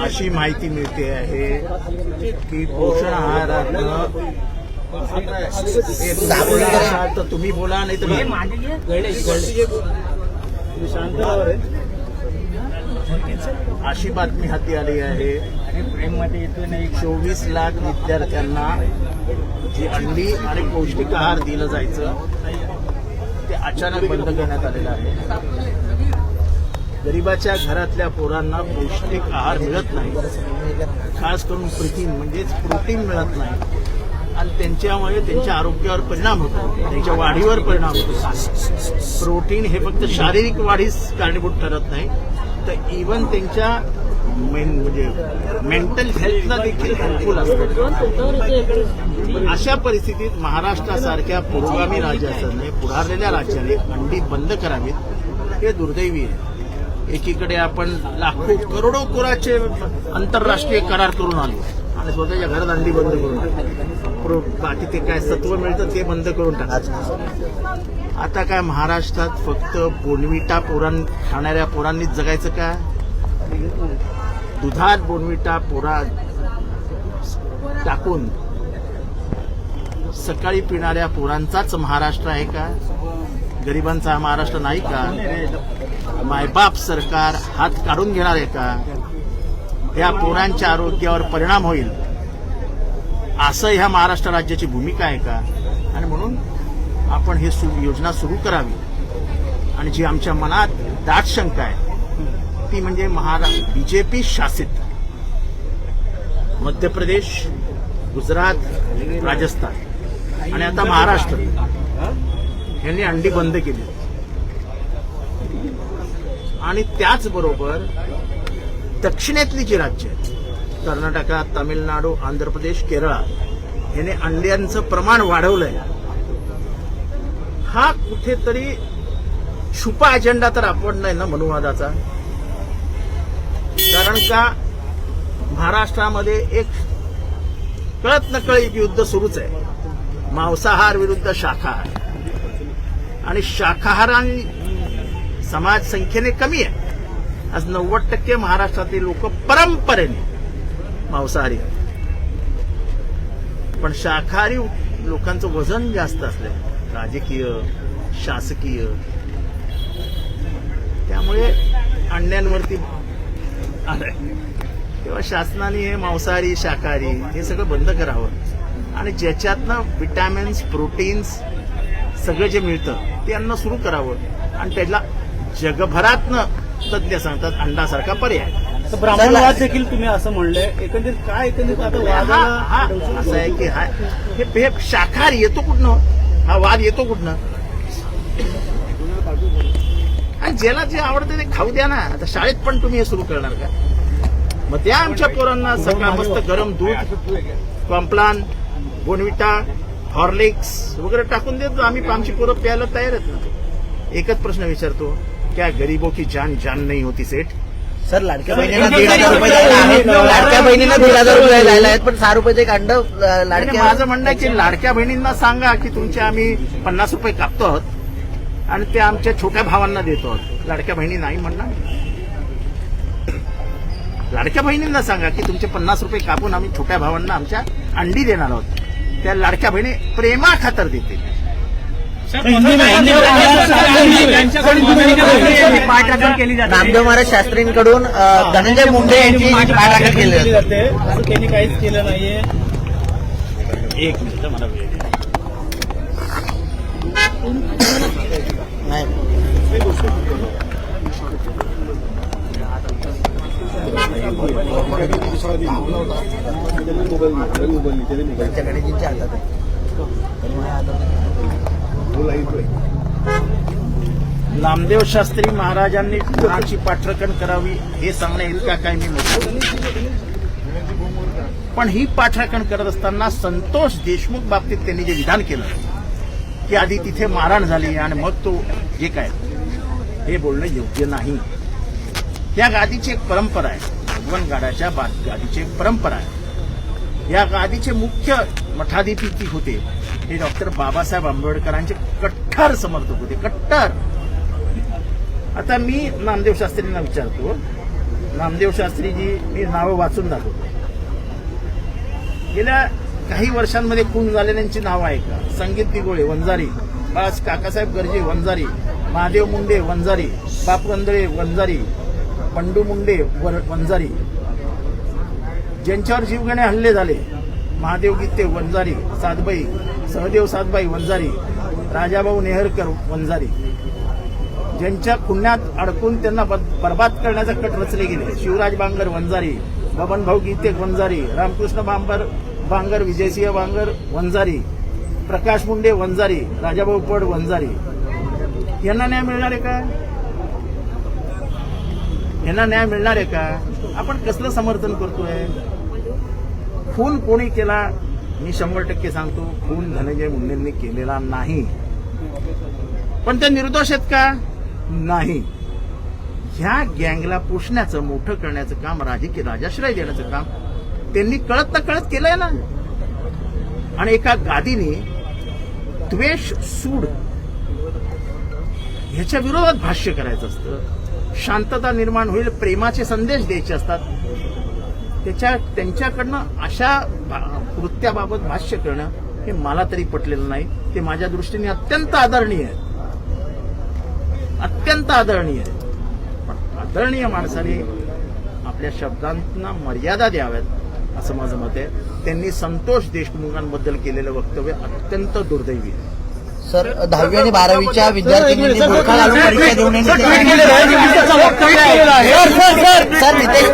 अशी माहिती मिळते आहे की पोषण आहारातनं तुम्ही तर तुम्ही बोला नाही तर तुम्ही अशी बातमी हाती आली आहे. चोवीस लाख विद्यार्थ्यांना जी अंडी आणि पौष्टिक आहार दिलं जायचं ते अचानक बंद करण्यात आलेलं आहे. गरिबाच्या घरातल्या पोरांना पौष्टिक आहार मिळत नाही. खास करून प्रोटीन म्हणजेच प्रोटीन मिळत नाही. आणि त्यांच्यामुळे त्यांच्या आरोग्यावर परिणाम होतो. त्यांच्या वाढीवर परिणाम होतो. प्रोटीन हे फक्त शारीरिक वाढीस कारणीभूत ठरत नाही. तर इवन त्यांच्या मेन म्हणजे मेंटल हेल्थला देखील हेल्पफुल असतं. अशा परिस्थितीत महाराष्ट्रासारख्या पुरोगामी राज्याने पुढारलेल्या राज्याने अंडी बंद करावीत. हे दुर्दैवी आहे. एकीकडे आपण लाखो करोडो कोराचे आंतरराष्ट्रीय करार करून आलो. आणि स्वतःच्या घरात अंडी बंद करून बाकी ते काय सत्व मिळतं ते बंद करून टाकायचं. आता काय महाराष्ट्रात फक्त बोनविटा पोरां खाणाऱ्या पोरांनीच जगायचं का? दुधात बोनविटा पोरा टाकून सकाळी पिणाऱ्या पोरांचाच महाराष्ट्र आहे का? गरिबांचा हा महाराष्ट्र नाही का? मायबाप सरकार हात काढून घेणार आहे का? या पोरांच्या आरोग्यावर परिणाम होईल. असं ह्या महाराष्ट्र राज्याची भूमिका आहे का? आणि म्हणून आपण हे सु योजना सुरू करावी. आणि जी आमच्या मनात दाट शंका आहे ती म्हणजे महारा बीजेपी शासित. मध्य प्रदेश गुजरात राजस्थान. आणि आता महाराष्ट्र. यांनी अंडी बंद केली. आणि त्याचबरोबर दक्षिणेतली जी राज्य आहेत कर्नाटका तामिळनाडू आंध्र प्रदेश केरळा याने अंड्यांचं प्रमाण वाढवलंय. हा कुठेतरी छुपा अजेंडा तर आपण नाही ना मनुवादाचा? कारण का महाराष्ट्रामध्ये एक कळत नकळत युद्ध सुरूच आहे. मांसाहार विरुद्ध शाखाहार आणि शाकाहाराने समाज संख्येने कमी आहे. आज नव्वद टक्के महाराष्ट्रातील लोक परंपरेने मांसाहारी आहेत. पण शाकाहारी लोकांचं वजन जास्त असलं राजकीय शासकीय त्यामुळे अंड्यांवरती आलंय. तेव्हा शासनाने हे मांसाहारी शाकाहारी हे सगळं बंद करावं. आणि ज्याच्यातनं विटॅमिन्स प्रोटीन्स सगळं जे मिळतं ते अन्न सुरू करावं. आणि त्याला जगभरातनं तज्ज्ञ सांगतात अंडासारखा पर्याय. ब्राह्मणवाद देखील तुम्ही असं म्हणलंय. एकंदरीत काय एकंदरीत आता असं आहे की हा हे हे शाकाहारी येतो कुठनं? हा वाद येतो कुठनं? आणि ज्याला जे आवडतं ते खाऊ द्या ना. आता शाळेत पण तुम्ही हे सुरू करणार का? मग त्या आमच्या पोरांना सकाळ मस्त गरम दूध कॉम्प्लान बोनविटा हॉर्लिक्स वगैरे टाकून देतो. आम्ही आमची पोरं प्यायला तयार आहेत ना. एकच प्रश्न विचारतो. क्या गरीबों की जान जान नहीं होती सेठ? सर लाडक्या बहिणींना दीड हजार रुपये द्यायला आहेत लाडक्या बहिणींना दीड हजार रुपये द्यायला आहेत पण सहा रुपयाचं एक अंड अं, आणि लाडक्या माझं म्हणणं आहे की लाडक्या बहिणींना सांगा की तुमचे आम्ही पन्नास रुपये कापतो आहोत आणि ते आमच्या छोट्या भावांना देतो आहोत. लाडक्या बहिणी नाही म्हणणार. लाडक्या बहिणींना सांगा की तुमचे पन्नास रुपये कापून आम्ही छोट्या भावांना आमच्या अंडी देणार आहोत. त्या लाडक्या बहिणी प्रेमा खातर देतील. पाठराखण केली जाते नामदेव महाराज शास्त्रींकडून धनंजय मुंडे यांची पाठराखण केली केली जाते. त्यांनी काहीच केलं नाहीये. एक मिनिट मला. नाही त्यांच्या गणेशजींच्या हातात आहे त्यामुळे आता- नामदेव शास्त्री महाराजांनी कोणाची पाठरखण करावी हे सांगण्या इतका काय मी म्हणतो पण ही पाठराखण करत असताना संतोष देशमुख बाबतीत त्यांनी जे विधान केलं की आधी तिथे मारहाण झाली आणि मग तो जे काय हे बोलणं योग्य नाही. या गादीची एक परंपरा आहे. भगवान गाडाच्या बा- गादीची परंपरा आहे. या गादीचे मुख्य मठाधिपती होते हे डॉक्टर बाबासाहेब आंबेडकरांचे कट्टर समर्थक होते. कट्टर आता मी नामदेव शास्त्रींना विचारतो. नामदेव शास्त्रीजी मी नावं वाचून दाखवतो. गेल्या काही वर्षांमध्ये खून झालेल्यांची नावं आहे का? संगीत दिगोळे वंजारी. बास काकासाहेब गर्जे वंजारी. महादेव मुंडे वंजारी. बाप वंदळे वंजारी. पंडू मुंडे वर- वंजारी. ज्यांच्यावर जीवघेणे हल्ले झाले महादेव गीते वंजारी सातबाई सहदेव सातबाई वंजारी राजाभाऊ नेहरकर वंजारी. ज्यांच्या पुण्यात अडकून त्यांना बर्बाद करण्याचा कट रचले गेले. शिवराज बांगर वंजारी बबनभाऊ गीते वंजारी रामकृष्ण बांबर बांगर विजयसिंह बांगर वंजारी प्रकाश मुंडे वंजारी राजाभाऊ पड वंजारी. यांना न्याय मिळणार आहे का? यांना न्याय मिळणार आहे का? आपण कसलं समर्थन करतोय? खून कोणी केला? मी शंभर टक्के सांगतो खून धनंजय मुंडेंनी केलेला नाही. पण ते निर्दोष आहेत का? नाही. ह्या गँगला पोषण्याचं मोठं करण्याचं काम राजकीय राजाश्रय देण्याचं काम त्यांनी कळत ना कळत केलंय ना. आणि एका गादीने द्वेष सूड ह्याच्या विरोधात भाष्य करायचं असतं. शांतता निर्माण होईल प्रेमाचे संदेश द्यायचे असतात. त्याच्या त्यांच्याकडनं अशा कृत्याबाबत भाष्य करणं हे मला तरी पटलेलं नाही. ते माझ्या दृष्टीने अत्यंत आदरणीय आहे अत्यंत आदरणीय आहे पण आदरणीय माणसाने आपल्या शब्दांना मर्यादा द्याव्यात असं माझं मत आहे. त्यांनी संतोष देशमुखांबद्दल केलेलं वक्तव्य अत्यंत दुर्दैवी आहे. सर दहावी आणि बारावीच्या घालून परीक्षा देऊ नये सर नितेश